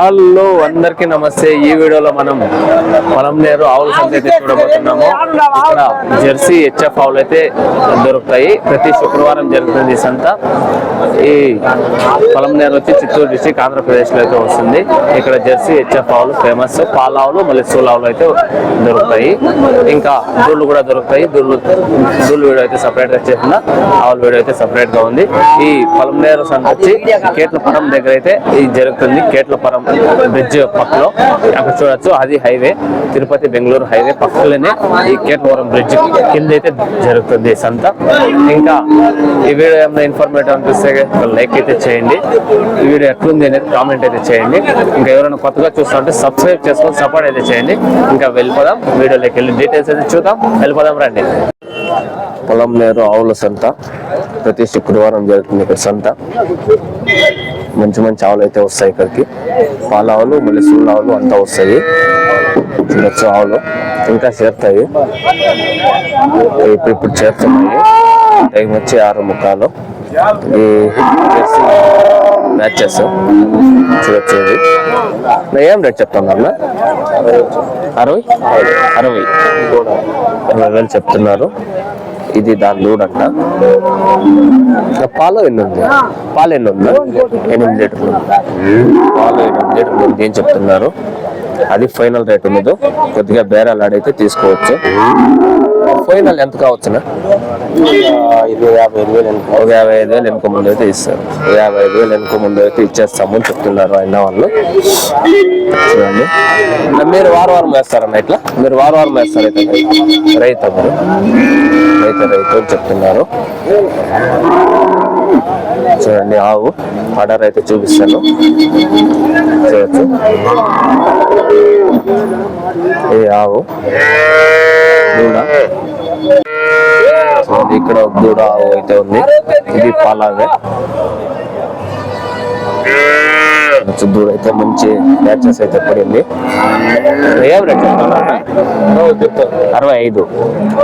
Hello అందరికీ నమస్తే. ఈ వీడియోలో మనం పొలంనేరు ఆవుల సంత అయితే చూడబోతున్నాము. ఇక్కడ జెర్సీ హెచ్ఎఫ్ ఆవులు అయితే దొరుకుతాయి. ప్రతి శుక్రవారం జరుగుతుంది ఈ సంత. ఈ పొలంనేరు వచ్చి చిత్తూరు డిస్టిక్ ఆంధ్రప్రదేశ్లో అయితే వస్తుంది. ఇక్కడ జెర్సీ హెచ్ఎఫ్ ఆవులు ఫేమస్. పాల ఆవులు మళ్ళీ సూల ఆవులు అయితే దొరుకుతాయి. ఇంకా దూళ్ళు కూడా దొరుకుతాయి. దూళ్ళు దూళ్ళు వీడియో అయితే సపరేట్గా చేసిన ఆవుల వీడియో అయితే సపరేట్గా ఉంది. ఈ పొలంనేరు సంత వచ్చి కేట్లపురం దగ్గర అయితే ఇది జరుగుతుంది. కేట్లపురం బ్రిడ్జ్ పక్కలో. అక్కడ చూడొచ్చు అది హైవే తిరుపతి బెంగళూరు హైవే పక్కలోనే ఈ కేటవరం బ్రిడ్జ్ కింద అయితే జరుగుతుంది సంత. ఇంకా ఈ వీడియో ఏమైనా ఇన్ఫర్మేటివ్ అనిపిస్తే లైక్ అయితే చేయండి. ఈ వీడియో ఎట్లుంది అనేది కామెంట్ అయితే చేయండి. ఇంకా ఎవరైనా కొత్తగా చూస్తుంటే సబ్స్క్రైబ్ చేసుకొని సపోర్ట్ అయితే చేయండి. ఇంకా వెళ్ళిపోదాం వీడియోలోకి వెళ్ళి డీటెయిల్స్ అయితే చూద్దాం. వెళ్ళిపోదాం రండి. పొలం నేరు ఆవుల సంత. ప్రతి శుక్రవారం జరుగుతుంది ఇక్కడ సంత. మంచి మంచి ఆవులు అయితే వస్తాయి ఇక్కడికి. పాల ఆవులు మళ్ళీ సూళ్ళ ఆవులు అంతా వస్తాయి. చూడొచ్చు ఆవులు. ఇంకా చేరుతాయి. ఇప్పుడు ఇప్పుడు చేరుతున్నాయి. టైం వచ్చి ఆరు ముఖాలు ఈ మ్యాచెస్ చూడొచ్చు ఇది. ఏం రేట్ చెప్తున్నారు అరవై? అరవై. అరవై వేలు చెప్తున్నారు. ఇది దాని దూడంట ఇంకా పాలు ఎన్ని ఉంది పాలు ఎన్ని ఉందా ఎనిమిది లీటర్లు. పాలు ఎనిమిది లీటర్లు ఉంది ఏం చెప్తున్నారు. అది ఫైనల్ రేట్ ఉన్నది కొద్దిగా బేరాలు ఆడైతే తీసుకోవచ్చు. ఫైనల్ ఎంత కావచ్చునా? ఇది యాభై ఐదు వేలు అనుకో ఒక యాభై ఐదు వేలు వెనుక ముందు అయితే ఇస్తారు. యాభై ఐదు వేలు వెనుక ముందు అయితే ఇచ్చేస్తాము అని చెప్తున్నారు ఆయన వాళ్ళు. చూడండి. మీరు వారం వారం వేస్తారన్న ఇట్లా? మీరు వారం వారం వేస్తారు అయితే. రైతు రైతు రైతు అని చెప్తున్నారు. చూడండి ఆవు. ఆర్డర్ అయితే చూపిస్తాను. చూడచ్చు. ఇది ఆవు? దూడ. చూడండి ఇక్కడ దూడ ఆవు అయితే ఉంది. ఇది పాలాగే దూడ అయితే మంచి మ్యాచెస్ అయితే పడింది. ఏం రేట్ అరవై ఐదు.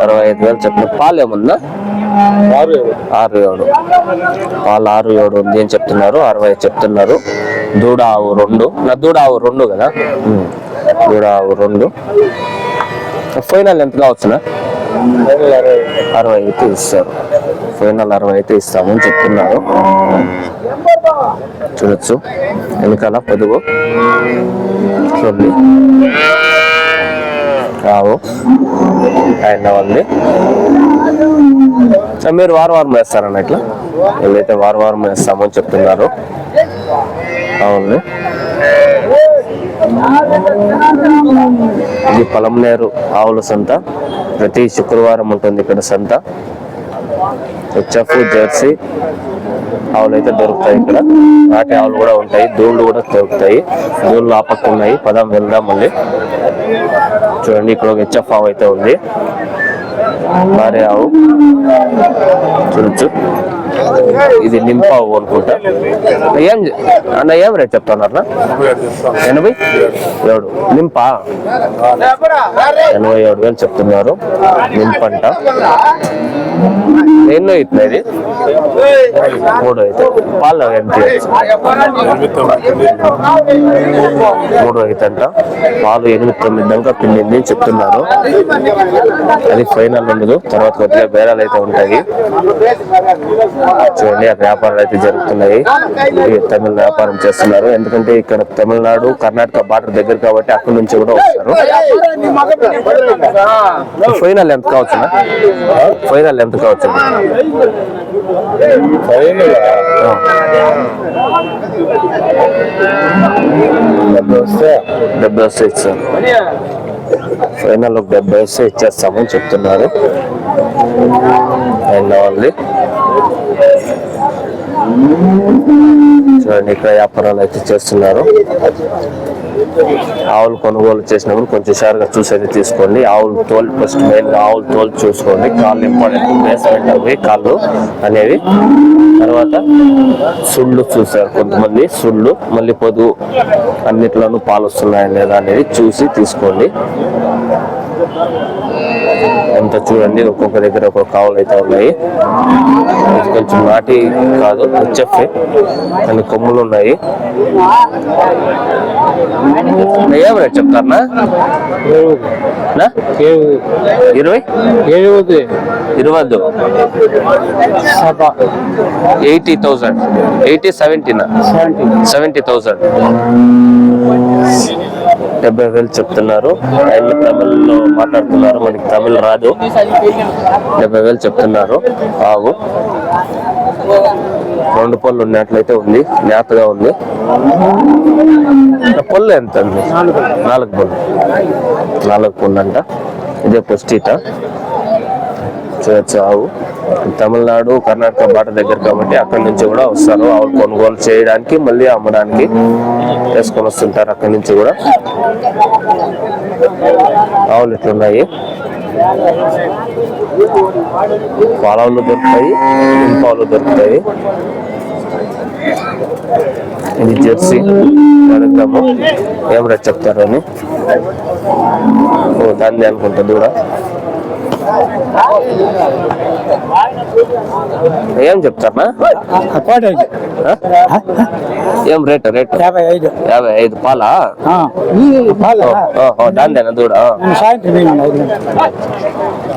అరవై ఐదు వేలు చెప్పిన పాలు ఏముందా ఆరు ఏడు. ఆరు ఏడు ఆరు ఏడు ఉంది అని చెప్తున్నారు అరవై చెప్తున్నారు. దూడ ఆవు రెండు. నా దూడ ఆవు రెండు కదా? ఉమ్. దూడ ఆవు రెండు. ఫైనల్ ఎంత కావచ్చునా? అరవై అరవై అయితే ఇస్తారు. ఫైనల్ అరవై అయితే ఇస్తామని చెప్తున్నారు. చూడొచ్చు. వెనకాల పొదుగు. చూడండి రావు. అండ్ ఉంది. మీరు వారం వారం వేస్తారన్న ఇట్లా? వీళ్ళైతే వారం వారం వేస్తామని చెప్తున్నారు. అవును ఇది పొలంనేరు ఆవుల సంత. ప్రతి శుక్రవారం ఉంటుంది ఇక్కడ సంత. హెచ్ఎఫ్ జెర్సీ ఆవులు అయితే దొరుకుతాయి ఇక్కడ. నాటి ఆవులు కూడా ఉంటాయి. దూళ్ళు కూడా దొరుకుతాయి. దూళ్ళు ఆపక్కున్నాయి ఉన్నాయి. పదం వెళ్దాం మళ్ళీ. చూడండి ఇక్కడ ఒక హెచ్ఎఫ్ ఆవు అయితే ఉంది. భారీ ఆవు చూడొచ్చు ఇది నింపావు అనుకుంటా ఏం అన్న ఏం రేట్ చెప్తున్నారు ఎనభై? ఏడు. నింపా? ఎనభై ఏడు వేలు చెప్తున్నారు. నింపంట. ఎన్నో అవుతుంది ఇది? మూడు అయితే. పాలు ఎంత మూడు అయితే పాలు ఎనిమిది తొమ్మిది దాకా పిండింది అని చెప్తున్నారు. అది ఫైనల్ ఉండదు. తర్వాత కొద్దిగా బేరాలు అయితే ఉంటాయి. చూడండి అక్కడ వ్యాపారాలు అయితే జరుగుతున్నాయి. తమిళ వ్యాపారం చేస్తున్నారు. ఎందుకంటే ఇక్కడ తమిళనాడు కర్ణాటక బార్డర్ దగ్గర కాబట్టి అక్కడి నుంచి కూడా వస్తారు. ఫైనల్ ఎంత కావచ్చు ఫైనల్ ఎంత కావచ్చు ఫైనల్ డెబ్బై వస్తే డెబ్బై వస్తే ఇచ్చారు. ఫైనల్ ఒక డెబ్బై వస్తే ఇచ్చేస్తామని చెప్తున్నారు. ఆయన వాళ్ళది చూడండి ఇక్కడ వ్యాపారాలు అయితే చేస్తున్నారు. ఆవులు కొనుగోలు చేసినప్పుడు కొంచెం హుషారుగా చూసి అయితే తీసుకోండి. ఆవులు తోలు ఫస్ట్ మెయిన్ ఆవులు తోలు చూసుకోండి. కాళ్ళు ఇంపార్టెంట్ బేస్మెంట్ అవి కాళ్ళు అనేవి. తర్వాత సుళ్ళు చూసారు కొంతమంది సుళ్ళు మళ్ళీ పొదుగు అన్నిట్లోనూ పాలు వస్తున్నాయా లేదా అనేది చూసి తీసుకోండి. అంత చూడండి ఒక్కొక్క దగ్గర ఒక్కొక్క కావులు అయితే ఉన్నాయి. కొంచెం నాటి కాదు హెచ్ఎఫ్ కొన్ని కొమ్ములు ఉన్నాయి. ఏం చెప్తారా ఇరవై? ఏడు ఇరవై eighty thousand. Eighty సెవెంటీనా? Seventy thousand. డెబ్బై వేలు చెప్తున్నారు. ఆయన తమిళ్ళో మాట్లాడుతున్నారు. మనకి తమిళ్ రాదు. డెబ్బై వేలు చెప్తున్నారు. ఆవు రెండు పళ్ళు ఉన్నట్లయితే ఉంది. జ్ఞాతగా ఉంది. పళ్ళు ఎంత అండి? నాలుగు పళ్ళు. నాలుగు పళ్ళు అంట. ఇదే పుష్టిట చూడచ్చు ఆవు తమిళనాడు కర్ణాటక బాట దగ్గర కాబట్టి అక్కడి నుంచి కూడా వస్తారు. ఆవులు కొనుగోలు చేయడానికి మళ్ళీ అమ్మడానికి వేసుకొని వస్తుంటారు అక్కడి నుంచి కూడా. ఆవులు ఇట్లున్నాయి పాలవులు దొరుకుతాయి ఇంపావులు దొరుకుతాయి. ఇది జెర్సీ. అడుగుతాము ఏం రేట్ చెప్తారు అని? ఓ దాన్ని అనుకుంటా కూడా ఏం చెప్తారా ఏం రేట్ రేట్? యాభై ఐదు. యాభై ఐదు పాలా? దాందేనా దూడ?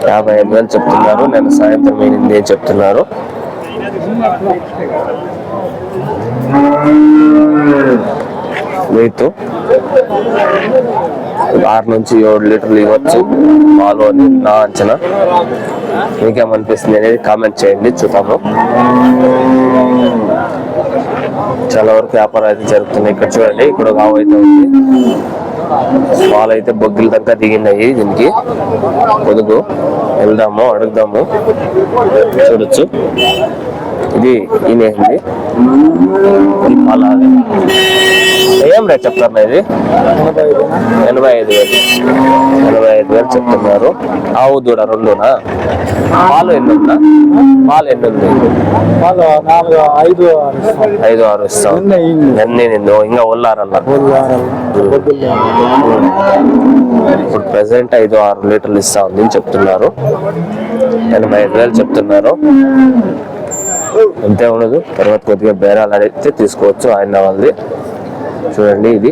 యాభై ఐదు వేలు చెప్తున్నారు నేను సాయంత్రం ఎనిమిది అని చెప్తున్నారు. వెయిట్ ఆరు నుంచి ఏడు లీటర్లు ఇవ్వచ్చు. పాలు అని నా అంచనా. మీకేమనిపిస్తుంది అనేది కామెంట్ చేయండి చూద్దాము. చాలా వరకు వ్యాపారం అయితే జరుగుతుంది ఇక్కడ చూడండి ఇక్కడ ఒక ఆవు అయితే ఉంది. పాలు అయితే బొగ్గిల దగ్గర దిగినాయి దీనికి. పొదుగు. వెళ్దాము అడుగుదాము. చూడొచ్చు. ఇది ఈయనేంది ఈ పాల అది. ఏం రేట్ చెప్తారు ఇది? ఎనభై ఐదు వేలు. ఎనభై ఐదు వేలు చెప్తున్నారు. ఆవు దూడ రెండునా? పాలు ఎన్ని ఉందా పాలు ఎన్ని ఉంది వాళ్ళు నాలుగు ఐదు ఐదు ఆరు ఇస్తాం. ఎన్ని నిందు ఇంకా ఒల్లారల్ల? ఇప్పుడు ప్రెసెంట్ ఐదు ఆరు లీటర్లు ఇస్తా ఉంది అని చెప్తున్నారు. ఎనభై ఐదు వేలు చెప్తున్నారు. అంతే ఉండదు. తర్వాత కొద్దిగా బేరాలు అడిగితే తీసుకోవచ్చు. ఆయన వాళ్ళది. చూడండి ఇది.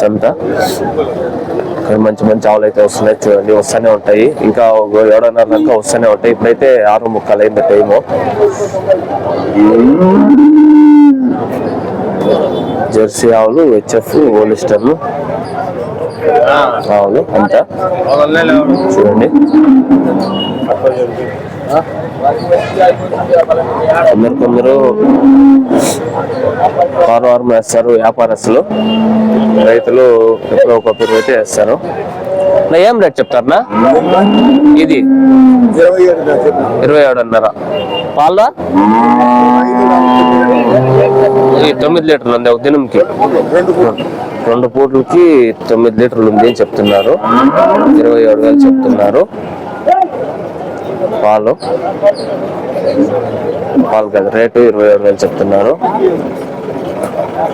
సంత. ఇక్కడ మంచి మంచి ఆవులు అయితే వస్తున్నాయి చూడండి. వస్తూనే ఉంటాయి. ఇంకా ఏడన్నర దాకా వస్తూనే ఉంటాయి. ఇప్పుడైతే ఆరు ముక్కలు అయింది టైము జెర్సీ ఆవులు హెచ్ఎఫ్ ఓలిస్టర్లు. ఆవులు అంతా. చూడండి. కొందరు కొందరు వారం వారం వేస్తారు వ్యాపారస్తులు. రైతులు ఎప్పుడో ఒకప్పుడు అయితే వేస్తారు. నా ఏం రేట్ చెప్తారనా ఇది ఇరవై ఏడు అన్నారా పాల తొమ్మిది లీటర్లు ఉంది ఒక దినంకి. రెండు పూట్లకి తొమ్మిది లీటర్లు ఉంది అని చెప్తున్నారు. ఇరవై ఏడు వేలు చెప్తున్నారు. పాలు. పాలు కదా రేటు ఇరవై ఆరు వేలు చెప్తున్నారు.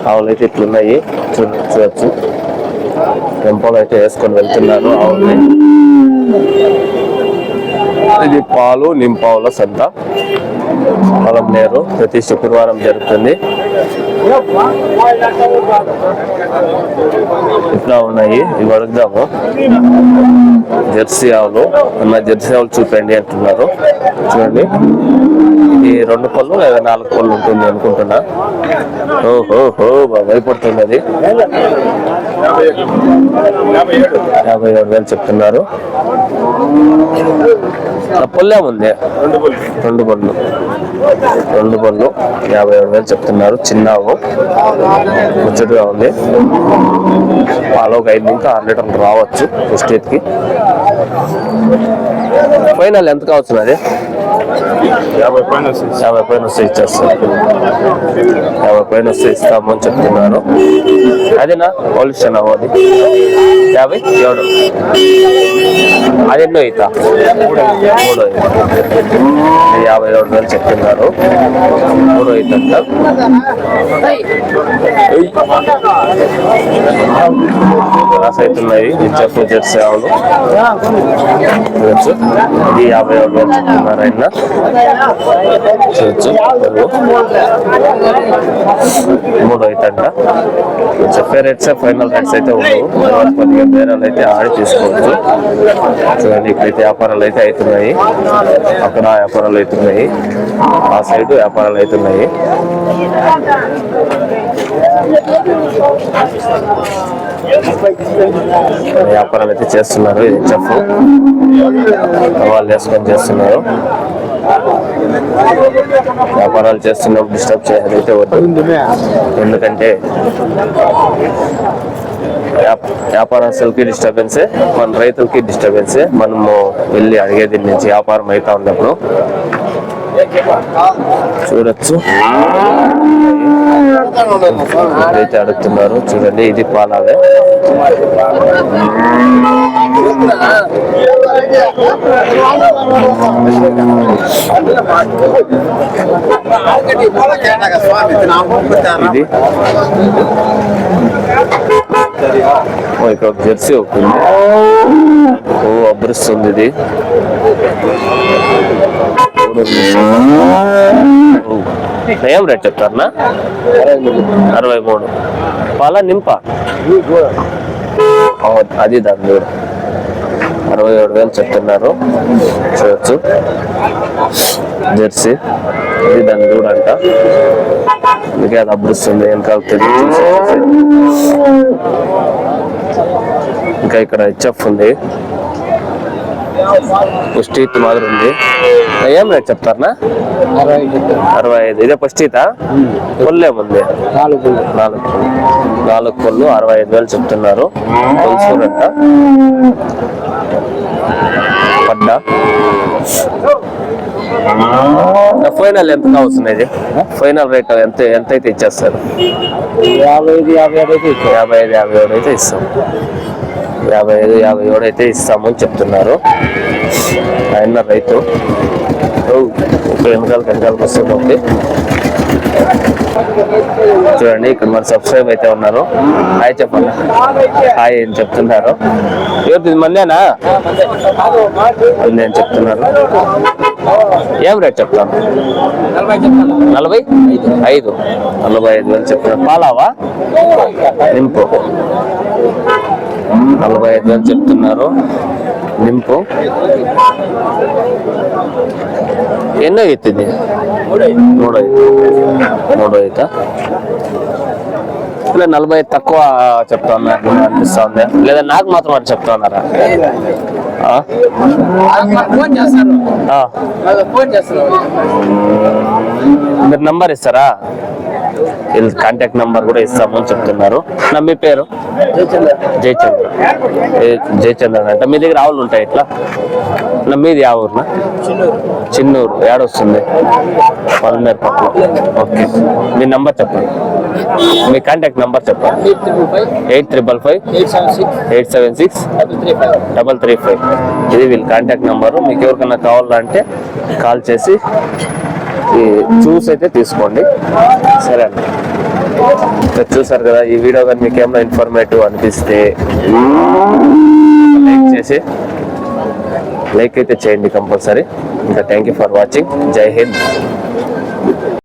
ఆవులు అయితే ఇట్లున్నాయి చూడవచ్చు టెంపోలు అయితే వేసుకొని వెళ్తున్నారు ఆవుల్ని. ఇది పాలు నింపావుల సంత. పొలం నేరు ప్రతి శుక్రవారం జరుగుతుంది. ఇట్లా ఉన్నాయి. ఇవి అడుగుదాము. జెర్సీ ఆవులు అన్న జెర్సీ ఆవులు చూపండి అంటున్నారు. చూడండి. ఇది రెండు పళ్ళు లేదా నాలుగు పళ్ళు ఉంటుంది అనుకుంటున్నా. ఓహోహో భయపడుతున్నది అది యాభై ఏడు వేలు చెప్తున్నారు. పళ్ళు ఏముంది రెండు పళ్ళు రెండు పళ్ళు యాభై ఏడు వేలు చెప్తున్నారు. చిన్నావు. ముచ్చటగా ఉంది. పాలు ఒక ఐదు నుంచి ఆరు లీటర్లు రావచ్చు. పుష్టికి. ఫైనల్ ఎంత కావచ్చు అది యాభై పైన యాభై పైన వస్తే యాభై పైన వస్తే ఇస్తాము అని చెప్తున్నారు. అదేనా? పొల్యూషన్ అవ్వదు. యాభై? ఏడు. అది ఎన్నో అవుతా మూడో యాభై ఏడు వేలు చెప్తున్నారు. మూడో అవుతుంట రాసి అవుతున్నాయి. చెప్పు జెర్సీ ఆవులు ఇది యాభై ఏడు వేలు చెప్తున్నారు అయినా చూడొచ్చు మూడు అవుతుంట కొంచెం రేట్స్ ఫైనల్ రేట్స్ అయితే ఉండవు కొద్దిగా బేరాలు అయితే ఆడి తీసుకోవచ్చు. చూడండి ఇక్కడైతే వ్యాపారాలు అయితే అవుతున్నాయి. అక్కడ వ్యాపారాలు అవుతున్నాయి. ఆ సైడ్ వ్యాపారాలు అవుతున్నాయి. వ్యాపారాలు అయితే చేస్తున్నారు. ఇది వాళ్ళు వేసుకొని చేస్తున్నారు. వ్యాపారాలు చేస్తున్నప్పుడు డిస్టర్బ్ చేయాలైతే వద్దు. ఎందుకంటే వ్యాపారస్తులకి డిస్టర్బెన్సే మన రైతులకి డిస్టర్బెన్సే మనము వెళ్ళి అడిగేది నుంచి వ్యాపారం అవుతా ఉన్నప్పుడు చూడొచ్చు. అయితే అడుగుతున్నారు చూడండి ఇది పాలావే. ఇది. ఇక్కడ ఒక జెర్సీ ఒకటి ఉంది. ఓ అబ్బరిస్తుంది ఇది. ఏం రేట్ చెప్తారనా అరవై మూడు పాల నింప? అది దాని కూడా అరవై ఏడు వేలు చెప్తున్నారు. చూడొచ్చు. జెర్సీ. ఇది దాని చూడంట అంట. అందుకే అది అబ్బరిస్తుంది వెనకాల ఇంకా ఇక్కడ హెచ్ఎఫ్ ఉంది. పుష్టీత్ మాదిరి ఉంది. ఏం రేట్ చెప్తారనా? అరవై ఐదు. ఇదే పుష్టీతా కొల్లేముంది నాలుగు నాలుగు నాలుగు కొల్లు అరవై ఐదు వేలు చెప్తున్నారు. కొలుసూరు పడ్డా? ఫైనల్ ఎంత కావస్తుంది ఇది ఫైనల్ రేట్ ఎంత ఎంత అయితే ఇచ్చేస్తారు? యాభై ఐదు యాభై ఏడు అయితే యాభై ఐదు యాభై ఏడు అయితే ఇస్తాం. యాభై ఐదు యాభై ఏడు అయితే ఇస్తామని చెప్తున్నారు. ఆయన రైతు. వెనకాల వెనకాలకు వస్తుంది చూడండి ఇక్కడ మరి సబ్స్క్రైబ్ అయితే ఉన్నారు. హాయ్ చెప్పండి. హాయ్ అని చెప్తున్నారు. ఎవరిది? మందేనా మంది అని చెప్తున్నారు. ఏం రేట్ చెప్తాను? నలభై? ఐదు. నలభై ఐదు వేలు చెప్తున్నారు. పాలావా? నింపు. నలభై ఐదు వేలు చెప్తున్నారు. నింపు. ఎన్నో ఎత్తింది మూడో మూడో ఐతా ఇలా నలభై ఐదు తక్కువ చెప్తా ఉన్నారు అనిపిస్తా ఉంది లేదా నాకు మాత్రం అని చెప్తా ఉన్నారా మీరు నంబర్ ఇస్తారా? కాంటాక్ట్ నంబర్ కూడా ఇస్తామని చెప్తున్నారు. నా మీ పేరు? జయచంద్ర. జయచంద్ర అంటే మీ దగ్గర ఆవులు ఉంటాయి ఇట్లా? నా మీది ఆ ఊరునా? చిన్నూరు. ఏడొస్తుంది? పల్మేర్ పట్ల ఓకే. మీ నంబర్ చెప్పండి. మీ కాంటాక్ట్ నంబర్ చెప్పండి. Eight triple five eight eight seven six double three five. ఇది వీళ్ళ కాంటాక్ట్ నెంబరు మీకు ఎవరికైనా కావాలంటే కాల్ చేసి ఈ అయితే తీసుకోండి. సరే అండి. చూసారు కదా ఈ వీడియో కానీ మీకు ఏమైనా ఇన్ఫర్మేటివ్ అనిపిస్తే లైక్ చేసి లైక్ అయితే చేయండి కంపల్సరీ. ఇంకా థ్యాంక్ యూ ఫర్ వాచింగ్. జై హింద్.